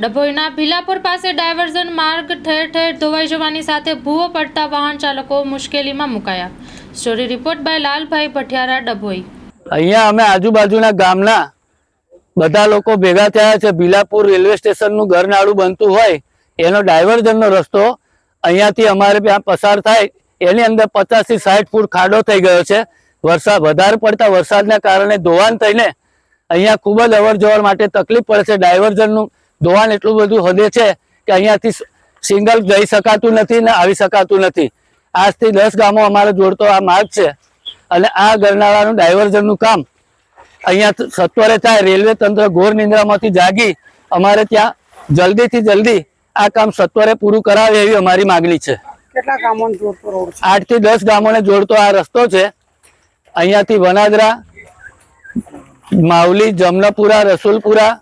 ડભોઈના ભીલાપુર પાસે ડાયવર્ઝન માર્ગ ઠેર ઠેર ધોવાઈ જવાની સાથે ભૂવો પડતા વાહન ચાલકો મુશ્કેલીમાં મુકાયા. Story report by Lalbhai Bhathiyara, Dabhoi. અહીંયા અમે આજુબાજુના ગામના બધા લોકો ભેગા થયા છે. ભીલાપુર રેલવે સ્ટેશનનું ઘરનાળું બનતું હોય, એનો ડાયવર્ઝનનો રસ્તો અહીંયાથી અમારે ત્યાં પસાર થાય. એની અંદર પચાસથી સાઠ ફૂટ ખાડો થઈ ગયો છે. વરસાદ વધારે પડતા વરસાદના કારણે ધોવાણ થઈને અહીંયા ખૂબ જ અવર જવર માટે તકલીફ પડે છે. ડાયવર્ઝનનું ધોવાણ એટલું બધું હદે છે કે અહીંયાથી સિંગલ જઈ શકાતું નથી ને આવી શકાતું નથી. આજથી દસ ગામો અમારે જોડતો આ માર્ગ છે અને આ ગરનાળાનું ડાયવર્ઝનનું કામ અહીંયા સત્વરે થાય રેલવે તંત્ર ઘોર નિંદ્રામાંથી જાગી અમારે ત્યાં જલ્દીથી જલ્દી આ કામ સત્વરે પૂરું કરાવે એવી અમારી માગણી છે. કેટલા ગામોને જોડતો રોડ છે? આઠથી દસ ગામોને જોડતો આ રસ્તો છે. અહીંયાથી વનાદરા માવલી જમનાપુરા રસુલપુરા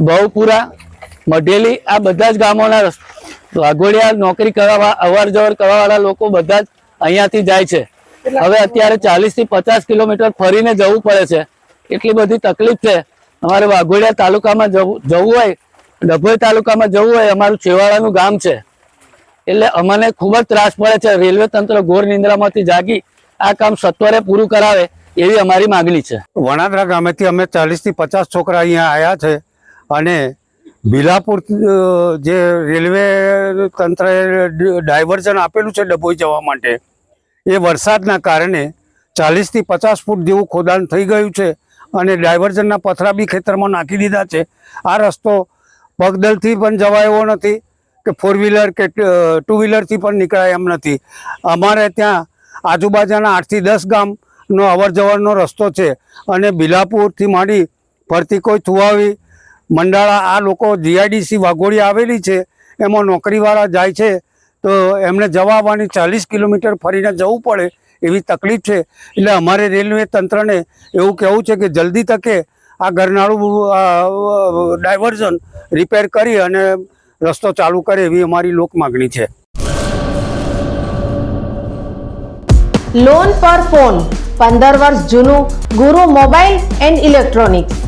ભવપુરા મઢેલી, આ બધા જ ગામોના વાઘોડિયા નોકરી કરવા અવર જવર કરવાવાળા લોકો બધા જ અહીંયાથી જાય છે. હવે અત્યારે ચાલીસથી પચાસ કિલોમીટર ફરીને જવું પડે છે. એટલી બધી તકલીફ છે. અમારે વાઘોડિયા તાલુકામાં જવું જવું હોય, ડભોઈ તાલુકામાં જવું હોય, અમારું છેવાડાનું ગામ છે. એટલે અમને ખૂબ જ ત્રાસ પડે છે. રેલવે તંત્ર ઘોર નિંદ્રામાંથી જાગી આ કામ સત્વરે પૂરું કરાવે એવી અમારી માગણી છે. વણાદરા ગામેથી અમે ચાલીસથી પચાસ છોકરા અહીંયા આવ્યા છે. અને ભીલાપુર જે રેલવે તંત્રએ ડાયવર્ઝન આપેલું છે ડભોઈ જવા માટે, એ વરસાદના કારણે ચાલીસથી પચાસ ફૂટ જેવું ખોદાણ થઈ ગયું છે અને ડાયવર્ઝનના પથરા બી ખેતરમાં નાખી દીધા છે. આ રસ્તો પગદલથી પણ જવાય એવો નથી કે ફોર વ્હીલર કે ટુ વ્હીલરથી પણ નીકળાય એમ નથી. અમારે ત્યાં આજુબાજુના આઠથી દસ ગામનો અવર રસ્તો છે અને બિલાપુરથી માંડી ફરતી કોઈ થુવાવી મંડાળા આ લોકો જીઆઈડીસી વાઘોડી આવેલી છે એમાં નોકરીવાળા જાય છે તો એમને જવા આવવાની ચાલીસ કિલોમીટર ફરીને જવું પડે એવી તકલીફ છે. એટલે અમારે રેલવે તંત્રને એવું કહેવું છે કે જલ્દી તકે આ ગરનાળું અ, ડાયવર્ઝન રિપેર કરી અને રસ્તો ચાલુ કરે એવી અમારી લોક માગણી છે. લોન પર ફોન પંદર વર્ષ જૂનું ગુરુ મોબાઈલ એન્ડ ઇલેક્ટ્રોનિક્સ.